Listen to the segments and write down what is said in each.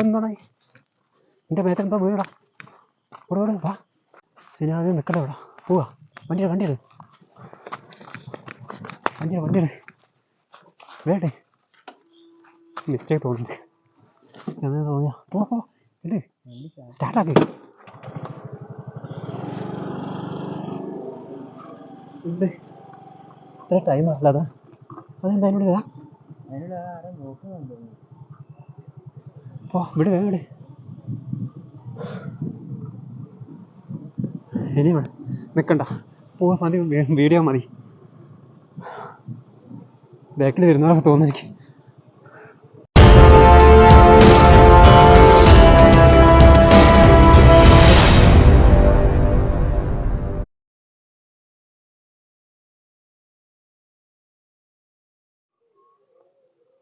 എന്താണ് എന്റെ മേത്തെന്തോ വീടാ ഇവിടെ ഇവിടെ വാ പിന്നെ ആദ്യം നിൽക്കട്ടെ ഇവിടെ പോവാ വണ്ടിയുടെ വണ്ടിയുടെ വണ്ടി വണ്ടിയുടെ വേട്ടെ മിസ്റ്റേക്ക് തോന്നുന്നു എന്ന് തോന്നിയാ പോ സ്റ്റാർട്ട് ആക്കി. സ്റ്റാർട്ടാക്കി ഇത്ര ടൈം അല്ലാതെ അതെന്താ അതിനോട് ഇതാ പോ വിട് വേഗം വിട് ഇനി നിൽക്കണ്ട പോവാ മതി വീഡിയോ മതി. ബാക്കിൽ വരുന്നവരൊക്കെ തോന്നുന്നു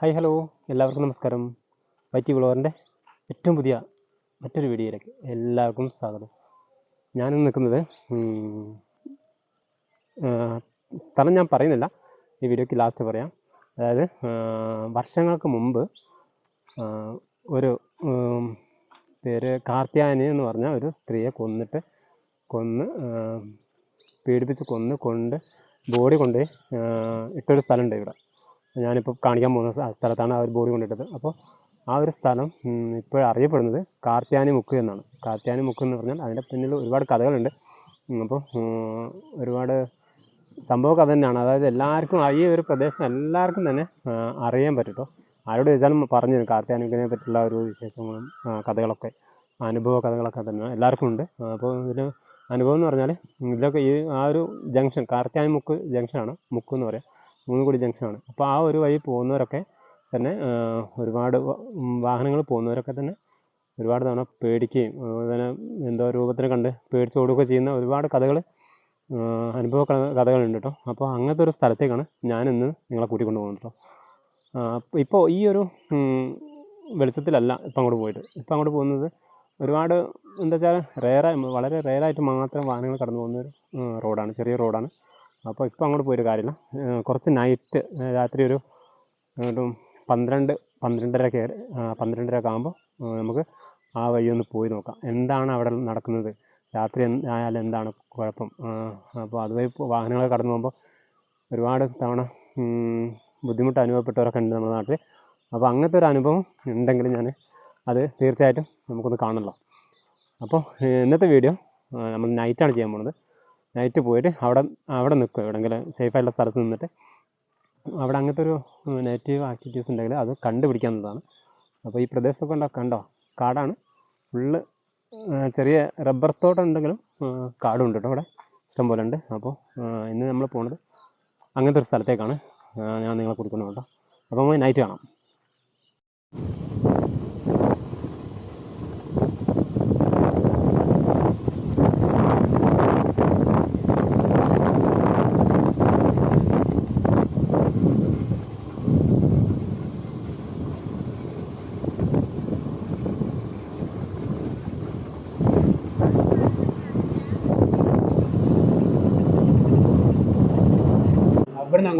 ഹായ് ഹലോ. എല്ലാവർക്കും നമസ്കാരം. വൈറ്റി വിളവറിന്റെ ഏറ്റവും പുതിയ മറ്റൊരു വീഡിയോയിലേക്ക് എല്ലാവർക്കും സ്വാഗതം. ഞാനിന്ന് നിൽക്കുന്നത് സ്ഥലം ഞാൻ പറയുന്നില്ല. ഈ വീഡിയോയ്ക്ക് ലാസ്റ്റ് പറയാം. അതായത് വർഷങ്ങൾക്ക് മുമ്പ് ഒരു പേര് കാർത്യായനി എന്ന് പറഞ്ഞ ഒരു സ്ത്രീയെ കൊന്നിട്ട് കൊന്ന് പീഡിപ്പിച്ച് കൊന്ന് കൊണ്ട് ബോഡി കൊണ്ട് ഇട്ടൊരു സ്ഥലമുണ്ട് ഇവിടെ. ഞാനിപ്പോൾ കാണിക്കാൻ പോകുന്ന സ്ഥലത്താണ് ആ ഒരു ബോഡി കൊണ്ടിട്ടത്. അപ്പോൾ ആ ഒരു സ്ഥലം ഇപ്പോൾ അറിയപ്പെടുന്നത് കാർത്യാനി മുക്ക് എന്നാണ്. കാർത്യാനി മുക്ക് എന്ന് പറഞ്ഞാൽ അതിന്റെ പിന്നിൽ ഒരുപാട് കഥകളുണ്ട്. അപ്പോൾ ഒരുപാട് സംഭവ കഥ തന്നെയാണ്. അതായത് എല്ലാവർക്കും ഈ ഒരു പ്രദേശം എല്ലാവർക്കും തന്നെ അറിയാൻ പറ്റും കേട്ടോ ആരോട് ചോദിച്ചാലും പറഞ്ഞു തരും കാർത്യാനിക്കിനെ പറ്റിയുള്ള ഒരു വിശേഷങ്ങളും കഥകളൊക്കെ അനുഭവ കഥകളൊക്കെ തന്നെ എല്ലാവർക്കും ഉണ്ട്. അപ്പോൾ ഇതിൽ അനുഭവം എന്ന് പറഞ്ഞാൽ ഇതിലൊക്കെ ഈ ആ ഒരു ജംഗ്ഷൻ കാർത്യാനി മുക്ക് ജംഗ്ഷനാണ്. മുക്ക് എന്ന് പറയാം. മൂന്നുകുടി ജംഗ്ഷനാണ്. അപ്പോൾ ആ ഒരു വഴി പോകുന്നവരൊക്കെ തന്നെ ഒരുപാട് വാഹനങ്ങൾ പോകുന്നവരൊക്കെ തന്നെ ഒരുപാട് തവണ പേടിക്കുകയും അതുപോലെ എന്തോ രൂപത്തിനെ കണ്ട് പേടിച്ച് ഓടുകയൊക്കെ ചെയ്യുന്ന ഒരുപാട് കഥകൾ അനുഭവ കഥകളുണ്ട് കേട്ടോ. അപ്പോൾ അങ്ങനത്തെ ഒരു സ്ഥലത്തേക്കാണ് ഞാൻ ഇന്ന് നിങ്ങളെ കൂട്ടിക്കൊണ്ട് പോകുന്നത് കേട്ടോ. ഇപ്പോൾ ഈ ഒരു വെളിച്ചത്തിലല്ല ഇപ്പം അങ്ങോട്ട് പോയിട്ട് ഇപ്പം അങ്ങോട്ട് പോകുന്നത് ഒരുപാട് എന്താ വെച്ചാൽ റെയറായി വളരെ റെയറായിട്ട് മാത്രം വാഹനങ്ങൾ കടന്നു പോകുന്ന ഒരു റോഡാണ് ചെറിയ റോഡാണ് അപ്പോൾ ഇപ്പോൾ അങ്ങോട്ട് പോയിട്ട് കാര്യമില്ല. കുറച്ച് നൈറ്റ് രാത്രി ഒരു പന്ത്രണ്ട് പന്ത്രണ്ട് പന്ത്രണ്ടരയൊക്കെ പന്ത്രണ്ടരക്കെ ആകുമ്പോൾ നമുക്ക് ആ വഴി ഒന്ന് പോയി നോക്കാം. എന്താണ് അവിടെ നടക്കുന്നത്? രാത്രി ആയാൽ എന്താണ് കുഴപ്പം? അപ്പോൾ അതുവഴി വാഹനങ്ങൾ കടന്നു പോകുമ്പോൾ ഒരുപാട് തവണ ബുദ്ധിമുട്ട് അനുഭവപ്പെട്ടവരൊക്കെ ഉണ്ട് നമ്മുടെ നാട്ടിൽ. അപ്പോൾ അങ്ങനത്തെ ഒരു അനുഭവം ഉണ്ടെങ്കിൽ ഞാൻ അത് തീർച്ചയായിട്ടും നമുക്കൊന്ന് കാണണമല്ലോ അപ്പോൾ ഇന്നത്തെ വീഡിയോ നമ്മൾ നൈറ്റാണ് ചെയ്യാൻ പോകുന്നത്. നൈറ്റ് പോയിട്ട് അവിടെ അവിടെ നിൽക്കും എവിടെയെങ്കിലും സേഫായിട്ടുള്ള സ്ഥലത്ത് നിന്നിട്ട്. അവിടെ അങ്ങനത്തെ ഒരു നെഗറ്റീവ് ആക്ടിവിറ്റീസ് ഉണ്ടെങ്കിൽ അത് കണ്ടുപിടിക്കാവുന്നതാണ് അപ്പോൾ ഈ പ്രദേശത്തൊക്കെ ഉണ്ടോ? കണ്ടോ? കാടാണ്. ഫുള്ള് ചെറിയ റബ്ബർ തോട്ടം ഉണ്ടെങ്കിലും കാടും ഉണ്ട് കേട്ടോ ഇവിടെ ഇഷ്ടംപോലെ ഉണ്ട്. അപ്പോൾ ഇന്ന് നമ്മൾ പോണത് അങ്ങനത്തെ ഒരു സ്ഥലത്തേക്കാണ്. ഞാൻ നിങ്ങളെ കൊടുക്കുന്നത് കേട്ടോ അപ്പോൾ നൈറ്റ് കാണാം.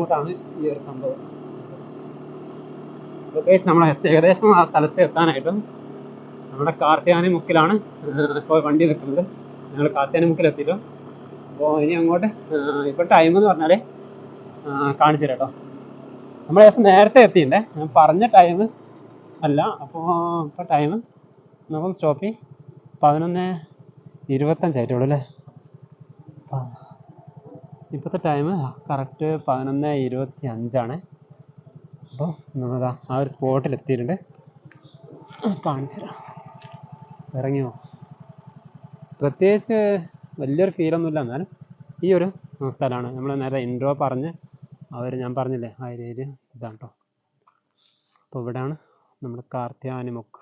അങ്ങോട്ടാണ് ഈ ഒരു സംഭവം. ഗൈസ് നമ്മൾ ഏകദേശം ആ സ്ഥലത്ത് എത്താനായിട്ടും നമ്മുടെ കാർത്തിയാനി മുക്കിലാണ് ഇപ്പോൾ വണ്ടി നിൽക്കുന്നത്. ഞങ്ങൾ കാർത്തിയാനി മുക്കിൽ എത്തിയിട്ടും. അപ്പോൾ ഇനി അങ്ങോട്ട് ഇപ്പോൾ ടൈം എന്ന് പറഞ്ഞാൽ കാണിച്ചു തരാം കേട്ടോ നമ്മൾ ഏകദേശം നേരത്തെ എത്തിയില്ലേ? ഞാൻ പറഞ്ഞ ടൈം അല്ല. അപ്പോൾ ഇപ്പോൾ ടൈം നമുക്കൊന്ന് സ്റ്റോപ്പ് ചെയ്യും. പതിനൊന്ന് ഇരുപത്തഞ്ചായിട്ടുള്ളൂ അല്ലേ? ഇപ്പോഴത്തെ ടൈം കറക്റ്റ് പതിനൊന്ന് ഇരുപത്തി അഞ്ചാണ് അപ്പോൾ നമ്മളതാ ആ ഒരു സ്പോട്ടിൽ എത്തിയിട്ടുണ്ട്. കാണിച്ചു ഇറങ്ങിയോ? പ്രത്യേകിച്ച് വലിയൊരു ഫീലൊന്നുമില്ല എന്നാലും ഈ ഒരു സ്ഥലമാണ്. നമ്മൾ നേരെ ഇൻട്രോ പറഞ്ഞ് അവർ ഞാൻ പറഞ്ഞില്ലേ ആ ഏരിയയിൽ ഇതാണ് കേട്ടോ അപ്പോൾ ഇവിടെയാണ് നമ്മൾ കാർത്യാനിമുക്ക്.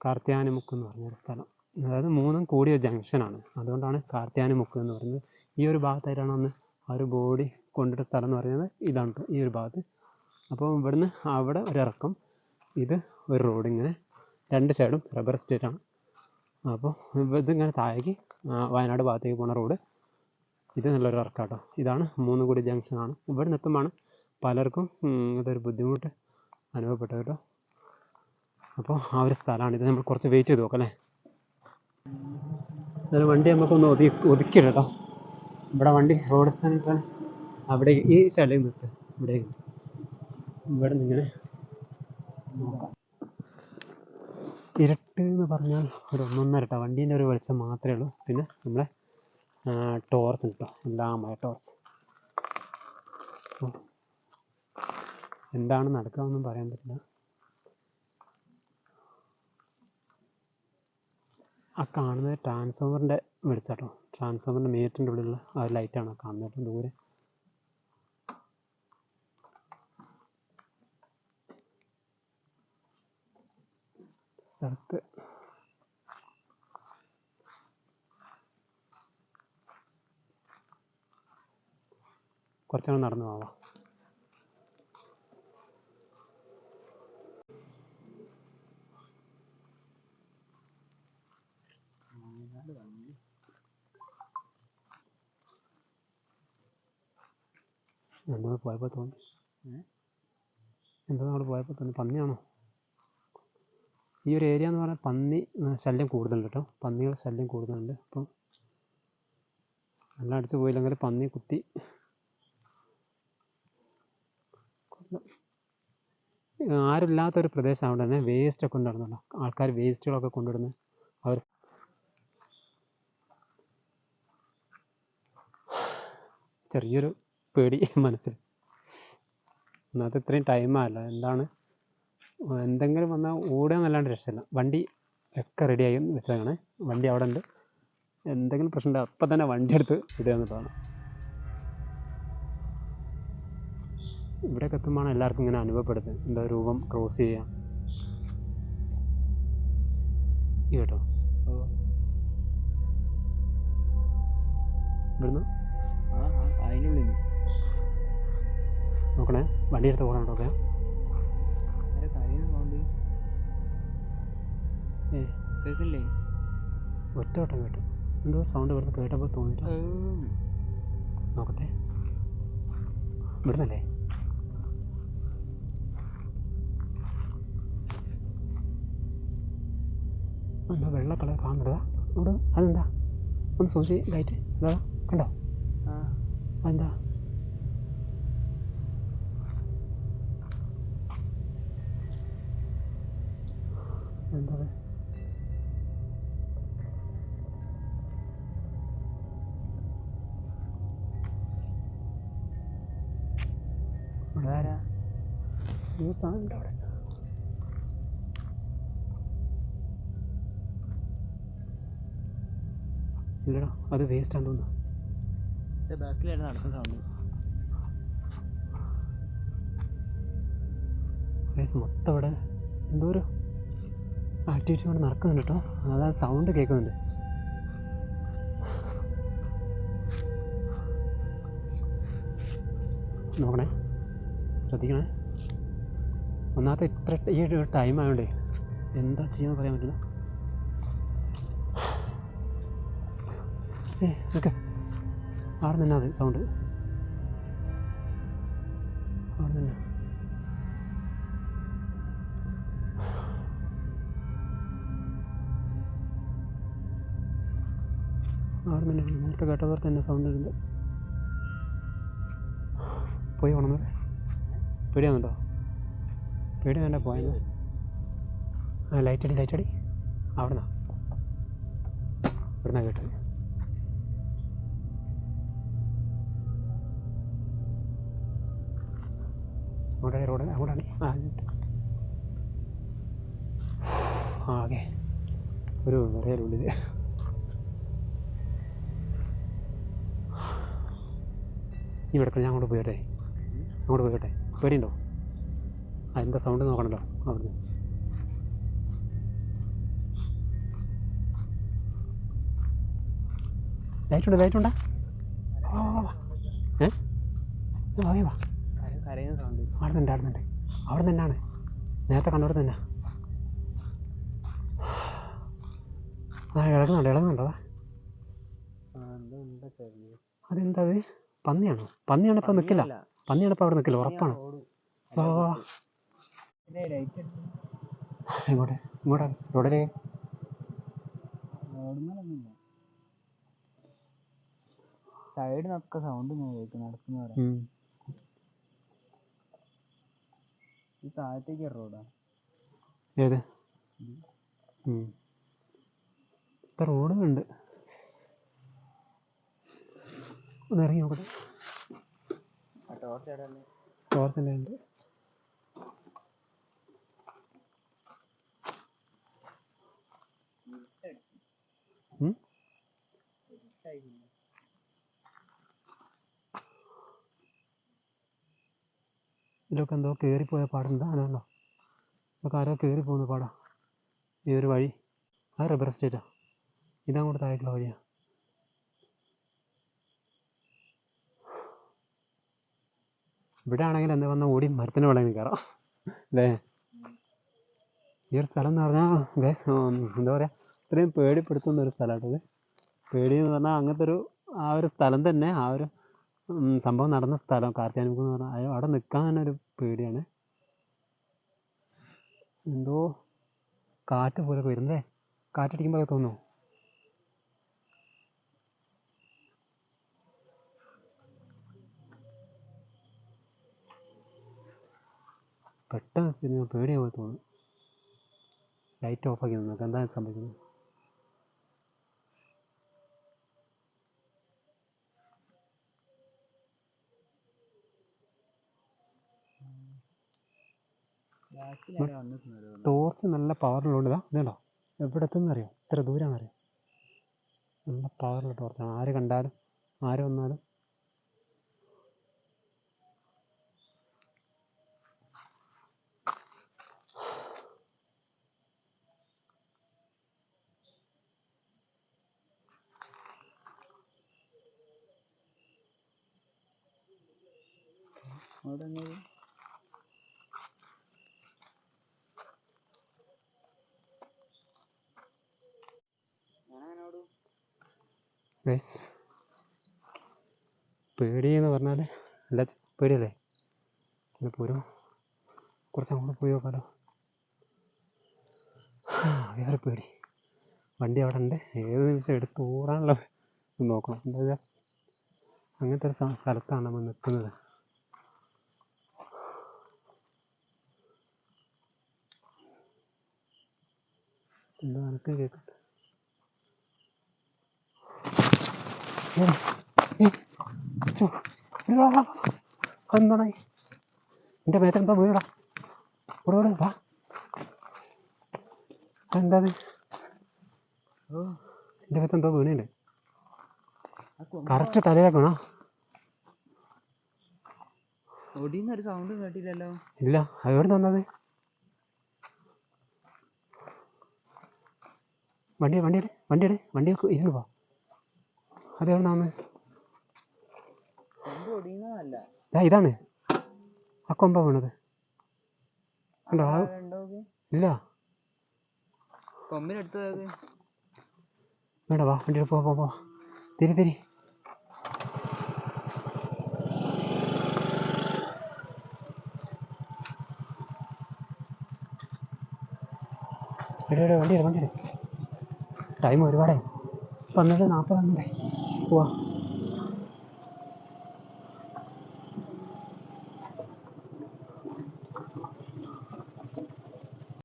കാർത്യാനിമുക്ക് എന്ന് പറഞ്ഞൊരു സ്ഥലം. അതായത് മൂന്നും കൂടിയ ജംഗ്ഷനാണ് അതുകൊണ്ടാണ് കാർത്യാനിമുക്ക് എന്ന് പറയുന്നത് ഈ ഒരു ഭാഗത്തായിട്ടാണ് അന്ന് ആ ഒരു ബോഡി കൊണ്ടിട്ട സ്ഥലം എന്ന് പറയുന്നത്. ഇതാണ് ഈ ഒരു ഭാഗത്ത്. അപ്പോൾ ഇവിടുന്ന് അവിടെ ഒരിറക്കം ഇത് ഒരു റോഡ് ഇങ്ങനെ രണ്ട് സൈഡും റബ്ബർ എസ്റ്റേറ്റ് ആണ്. അപ്പോൾ ഇതിങ്ങനെ താഴേക്ക് വയനാട് ഭാഗത്തേക്ക് പോണ റോഡ് ഇത് നല്ലൊരു ഇറക്കാട്ടോ ഇതാണ് മൂന്നും കൂടി ജംഗ്ഷനാണ് ഇവിടെ നിൽക്കുമ്പോഴാണ് പലർക്കും ഇതൊരു ബുദ്ധിമുട്ട് അനുഭവപ്പെട്ടു കേട്ടോ അപ്പോൾ ആ ഒരു സ്ഥലമാണ് ഇത്. നമ്മൾ കുറച്ച് വെയിറ്റ് ചെയ്ത് നോക്കാം അല്ലേ? വണ്ടി നമുക്കൊന്ന് ഒതുക്കി ഒതുക്കിയിട്ടോ ഇവിടെ വണ്ടി റോഡ് സൈഡിൽ അവിടെ ഈ സൈഡിലേക്ക് നിർത്തുക ഇവിടെ ഇവിടെ നിന്നിങ്ങനെ നോക്കാം. ഇരുട്ട് എന്ന് പറഞ്ഞാൽ ഒരു ഒന്നൊന്നരട്ട വണ്ടീന്റെ ഒരു വെളിച്ചം മാത്രമേ ഉള്ളൂ. പിന്നെ നമ്മളെ ടോർച്ച് ഉണ്ട് കേട്ടോ എല്ലാമായ ടോർച്ച് എന്താണ് നടക്കുക ഒന്നും പറയാൻ പറ്റില്ല. ആ കാണുന്നത് ട്രാൻസ്ഫോമറിന്റെ വെളിച്ചാട്ടോ ട്രാൻസ്ഫോമറിന്റെ മീറ്ററിന്റെ ഉള്ളിലുള്ള ആ ലൈറ്റാണ് ആ കാണുന്നത് കേട്ടോ ദൂരെ. സ്ഥലത്ത്. കുറച്ചങ്ങ് നടന്നു പോവാം. എന്തോ പോയപ്പോൾ തോന്നി എന്തോ നമ്മൾ പോയപ്പോൾ തോന്നി? പന്നിയാണോ? ഈ ഒരു ഏരിയ എന്ന് പറഞ്ഞാൽ പന്നി ശല്യം കൂടുതലുണ്ട് കേട്ടോ പന്നികളുടെ ശല്യം കൂടുതലുണ്ട്. അപ്പം നല്ല അടിച്ച് പോയില്ലെങ്കിൽ പന്നി കുത്തി ആരില്ലാത്തൊരു ആരുമില്ലാത്തൊരു പ്രദേശം അവിടെ തന്നെ വേസ്റ്റൊക്കെ കൊണ്ടുവരുന്നുണ്ടോ. ആൾക്കാർ വേസ്റ്റുകളൊക്കെ കൊണ്ടുവരുന്നു അവർ ചെറിയൊരു പേടി മനസ്സിൽ. ഒന്നാമത് ഇത്രയും ടൈമായല്ലോ എന്താണ്? എന്തെങ്കിലും വന്നാൽ ഓടുക എന്നല്ലാണ്ട് രക്ഷയില്ല. വണ്ടി ഒക്കെ റെഡിയായി വെച്ചതാണ് വണ്ടി അവിടെ ഉണ്ട്. എന്തെങ്കിലും പ്രശ്നം ഉണ്ടോ അപ്പം തന്നെ വണ്ടി എടുത്ത് ഇടുക എന്നുള്ളതാണ്. ഇവിടെയൊക്കെ എത്തുമ്പോഴാണ് എല്ലാവർക്കും ഇങ്ങനെ അനുഭവപ്പെടുന്നത്. എന്താ രൂപം ക്രോസ് ചെയ്യാം കേട്ടോ. ഇവിടുന്ന്? അതിനുള്ളിൽ. നോക്കണേ. വണ്ടി എടുത്ത് പോകണം കേട്ടോ കേൾക്കില്ലേ? ഒറ്റ വട്ടം കേട്ടു. എന്തോ സൗണ്ട് ഇവിടുന്ന് കേട്ടപ്പോൾ തോന്നിട്ട് നോക്കട്ടെ. ഇവിടുന്നല്ലേ? എന്താ വെള്ള കളർ കാണുന്നതാ അവിടെ അതെന്താ? ഒന്ന് സൂചി ലൈറ്റ് എന്താ കണ്ടോ? അതെന്താ? എന്താ അത്? അവിടെ ആരാ ഒരു സാധനം അവിടെ? ഇല്ലടാ അത് വേസ്റ്റ് ആണെന്ന് തോന്നുന്നു. ബാക്കിലായിട്ട് നടക്കുന്ന സൗണ്ട് മൊത്തം അവിടെ എന്തോ ഒരു ആക്ടിവിറ്റി കൊണ്ട് നടക്കുന്നുണ്ട് കേട്ടോ. അതാ സൗണ്ട് കേൾക്കുന്നുണ്ട്. നോക്കണേ. ശ്രദ്ധിക്കണേ. ഒന്നാമത്തെ ഇത്ര ഈ ഒരു ടൈം ആയതുകൊണ്ടേ എന്താ ചെയ്യാൻ പറയാൻ പറ്റില്ല. ഏ ഓക്കെ ആടെ നിന്നാ സൗണ്ട് അവിടെ തന്നെ നേരത്തെ തന്നെ സൗണ്ട് ഉണ്ട്. പോയി ഉണർന്നത് പേടിയാവുന്നുണ്ടോ പേടി വേണ്ട പോയെന്ന് ആ ലൈറ്റ് അടി ലൈറ്റ് അടി. അവിടെ നിന്നാ ഇവിടുന്നാ കേട്ടത്. അങ്ങോട്ടാണ് റോഡ് അങ്ങോട്ടാണ്. ആ. ആകെ ഒരു വിറയലുള്ളിൽ നീ ഇവിടെ ഞാൻ അങ്ങോട്ട് പോയിട്ടെ അങ്ങോട്ട് പോയിട്ടെ പേടിയുണ്ടോ? ആ എന്താ സൗണ്ട് നോക്കണല്ലോ. അവിടുന്ന്. ലൈറ്റ് ഉണ്ട്? ലൈറ്റ് ഉണ്ടാ? വാ വാ വാ ഏ വാ. വാ അവിടെ നിന്ന് അവിടെ നിന്ന് അവിടെ തന്നെയാണ്. നേരത്തെ കണ്ടവിടെ തന്നെ. ആ ഇളകുന്നുണ്ട്? ഇളകുന്നുണ്ടോ? അതെന്താ അത്? പന്നിയാണോ? പന്നിയാണ് ഇപ്പൊ നിക്കില്ല പന്നിയാണ് ഇപ്പൊ അവിടെ നിക്കില്ല ഉറപ്പാണ്? വാ വാ ഇങ്ങോട്ട് ഇങ്ങോട്ടാ റോഡിലേക്ക് നിന്നൊക്കെ സൗണ്ട് ഇങ്ങനെ കേൾക്കും നടക്കുന്നവരെ. ഈ താഴത്തേക്ക് റോഡാ. ഏത്. ഇപ്പം റോഡുണ്ട് ഒന്ന് ഇറങ്ങി നോക്കട്ടെ ടോർച്ച് തന്നെ ഉണ്ട്? ഇതിലൊക്കെ എന്തോ കയറിപ്പോയ പാടുണ്ട് അതുണ്ടോ ഇതൊക്കെ ആരോ കയറി പോകുന്ന പാടാ. ഈ ഒരു വഴി. ആ റബ്ബർ എസ്റ്റേറ്റാ ഇതങ്ങോട്ട് താഴേക്കുള്ള വഴിയാ. ഇവിടെ ആണെങ്കിൽ എന്താ വന്നാൽ ഓടി മരത്തിന് വേണമെങ്കിൽ കയറാം അല്ലേ? ഈ ഒരു സ്ഥലം എന്ന് പറഞ്ഞാൽ എന്താ പറയുക ഇത്രയും പേടിപ്പെടുത്തുന്ന ഒരു സ്ഥലമാട്ടോ ഇത്. പേടി എന്ന് പറഞ്ഞാൽ അങ്ങനത്തെ ഒരു ആ ഒരു സ്ഥലം തന്നെ ആ ഒരു സംഭവം നടന്ന സ്ഥലം കാർത്തിയാനിമുഖം എന്ന് പറഞ്ഞാൽ അവിടെ നിൽക്കാൻ തന്നെ ഒരു പേടിയാണ്. എന്തോ കാറ്റ് പോലെ വരുന്നേ കാറ്റടിക്കുമ്പോഴൊക്കെ തോന്നുന്നു. പെട്ടെന്ന് പിന്നെ പേടിയാവുമ്പോൾ തോന്നി. ലൈറ്റ് ഓഫ് ആക്കി നോക്കാം എന്താ സംഭവിക്കുന്നത്? ടോർച്ച് നല്ല പവറിലുള്ളതാ ഇതാ ഇതുണ്ടോ എവിടെ എത്തുന്നറിയോ ഇത്ര ദൂരമാണെന്നറിയോ നല്ല പവറുള്ള ടോർച്ചാണ് ആര് കണ്ടാലും ആര് വന്നാലും ഗൈസ് പേടി എന്ന് പറഞ്ഞാൽ അല്ല പേടിയല്ലേ? ഇതിപ്പോൾ പോരും. കുറച്ച് അങ്ങോട്ട് പോയി നോക്കാലോ. വേറെ പേടി. വണ്ടി അവിടെ ഉണ്ട്. ഏത് നിമിഷം എടുത്ത് ഓടാനുള്ള നോക്കണം. എന്താ അങ്ങനത്തെ ഒരു സ്ഥലത്താണ് നമ്മൾ നിൽക്കുന്നത് എന്താ അനക്കം കേൾക്കട്ടെ എന്താണ് എന്റെ മേത്തെന്തോ വീടാ ഇവിടെ ഇവിടെ വാ. എന്താ എന്റെ മേത്തെന്തോ വീണുണ്ട്. ആ കൊമ്പ് കറക്റ്റ് തലയിലേക്കാണോ ഒടിയുന്ന ഒരു സൗണ്ടും കേട്ടില്ലല്ലോ. ഇല്ല അത് എവിടെ വന്നത്? വണ്ടി വണ്ടി വണ്ടിയുടെ വണ്ടി ഇരുന്ന് പോ. അത് എവിടെ വന്നത് കൊമ്പ് ഒടിയുന്നതല്ല ദാ ഇതാണ്. ആ കൊമ്പ വീണത്. കണ്ടോ? ഇല്ല. വേണ്ട വാ വണ്ടിയുടെ പോ പോ തിരി തിരി. വണ്ടിയുടെ വണ്ടിയുടെ വണ്ടിയുടെ ടൈം ഒരുപാടായി. പന്ത്രണ്ട് നാൽപ്പത് വന്നിട്ടേ പോവാ